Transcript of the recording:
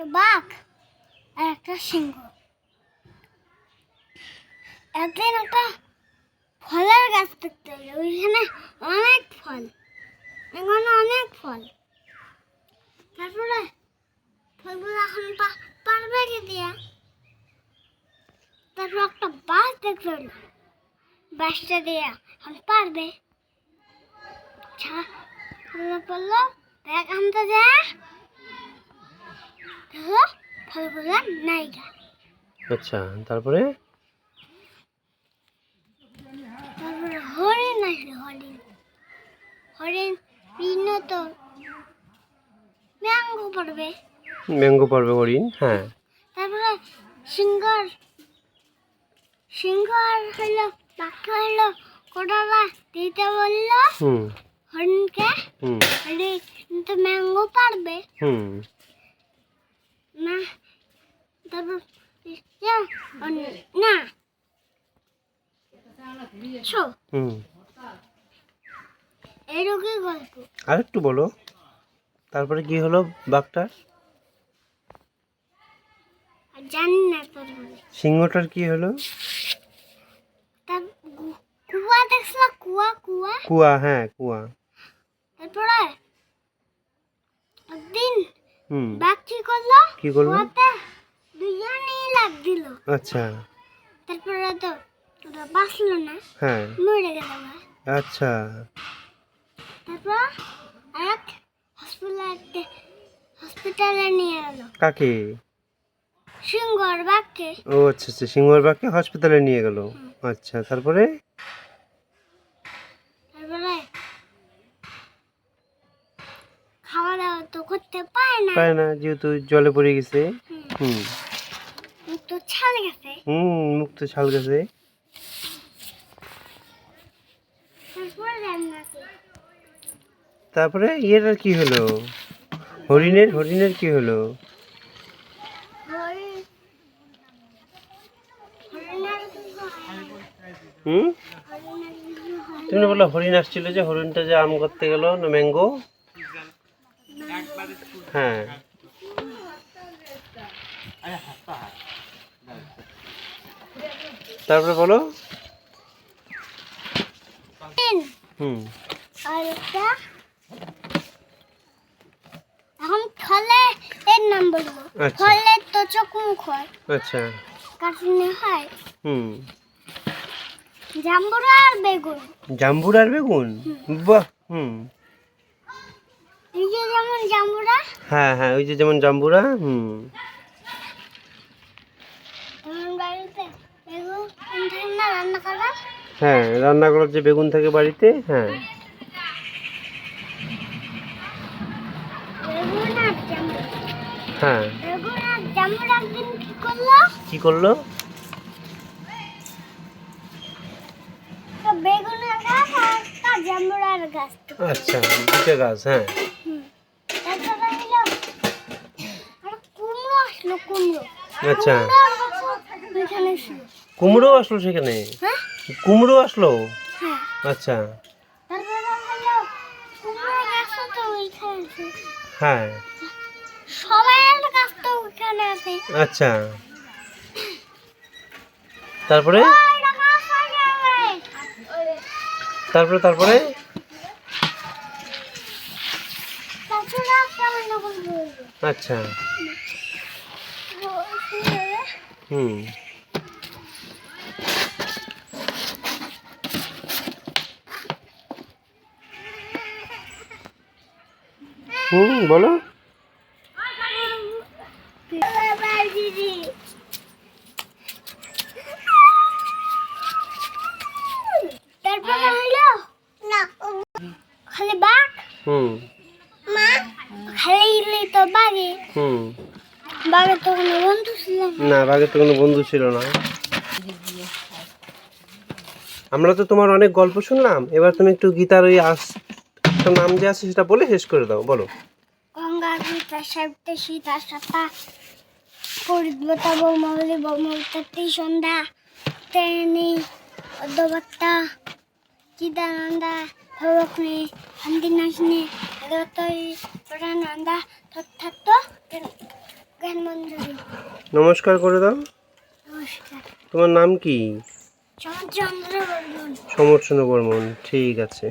একটা বাঘ আর একটা সিংহ। একদিন একটা ফলের গাছ দেখতে হলো ওইখানে অনেক ফল, এখানে অনেক ফল। তারপরে ফলগুলো এখন পারবে কি দিয়া? তারপর একটা বাস দেখতে হলো বাসটা দিয়া, এখন পারবে। পড়ল ব্যাগ আনতে যায় দেখো ফলগুলো নাইগা। আচ্ছা তারপরে? তারপরে হরিণ আসলো হরিণ হরিণ বিভিন্ন তো ম্যাঙ্গো পড়বে। ম্যাঙ্গো পড়বে হরিণ হ্যাঁ। তারপরে সিংহর সিংহ হলো বাঘ হলো কোটালা দিতে বলল। হুম। হরিণকে। হুম। হরিণ তো ম্যাঙ্গো পারবে। হুম। না তারপর না আর একটু বলো। তারপরে কি হলো বাঘটার? জানি না সিংহটার কি হলো? কুয়া দেখছিল? কুয়া কুয়া? কুয়া হ্যাঁ কুয়া। তারপরে একদিন হুম। বাঘ কি করল? কি করল? দিল। আচ্ছা। তারপরে তো বাঁচলো না হ্যাঁ। মরে গেল আচ্ছা। তারপর এক হসপিটালে হসপিটালে নিয়ে গেল। কাকে? সিংহর বাঘকে। ও আচ্ছা আচ্ছা সিংহর বাঘকে হসপিটালে নিয়ে গেল। আচ্ছা তারপরে? তারপরে খাওয়া দাওয়া তো করতে পারে না। পায় না যেহেতু জলে পড়ে গেছে। হুম, ছাল গেছে। হুম মুখ তো ছাল গেছে। তারপরে। তারপরে ইয়েটার কি হলো? হরিণের হরিণের কি হলো। হুম? তুমি বলল হরিণ আসছিল যে হরিণটা যে আম করতে গেল না ম্যাঙ্গো? হ্যাঁ। তারপরে বলো। হুম। আর একটা। এখন ফলে এর নাম বলব। আচ্ছা। ফলে তো চোখ মুখ হয়। আচ্ছা। হয়। হুম। জাম্বুরা আর বেগুন। জাম্বুর আর বেগুন? বাহ হুম। এই যে যেমন জাম্বুরা। হ্যাঁ হ্যাঁ ওই যে যেমন জাম্বুরা হুম। বাড়িতে রান্না করা হ্যাঁ রান্না করার যে বেগুন থাকে বাড়িতে হ্যাঁ। হ্যাঁ। কি করল। আচ্ছা দুটো গাছ হ্যাঁ। আচ্ছা। কুমড়ো আসলো সেখানে? হ্যাঁ। কুমড়ো আসলো? আচ্ছা। হ্যাঁ। আচ্ছা। তারপরে? হয়ে যাবে। তারপরে তারপরে। আচ্ছা। হুম। হুম বলো। বাবার দিদি তারপরে হলো? না খালি বাঘ? হুম। মা? খালি তো বাঘে। হুম। বাঘের তো কোনো বন্ধু ছিল না। না বাঘের তো কোনো বন্ধু ছিল না। আমরা তো তোমার অনেক গল্প শুনলাম। এবার তুমি একটু গীতার ওই আস একটা নাম যে আছে সেটা বলে শেষ করে দাও বলো। গঙ্গা গীতা সাহিত্য সীতা সাতা পরিদ্বতা বৌমলি বৌমলি সন্ধ্যা তেনি অদ্যবত্তা চিদানন্দা ভবগ্নি শান্তিনাশিনী দত্তই প্রাণানন্দা তথার্থ জ্ঞানমঞ্জুরি। নমস্কার করে দাও। নমস্কার। তোমার নাম কি? চন্দ্র বর্মন। সমর্চন্দ্র বর্মন ঠিক আছে।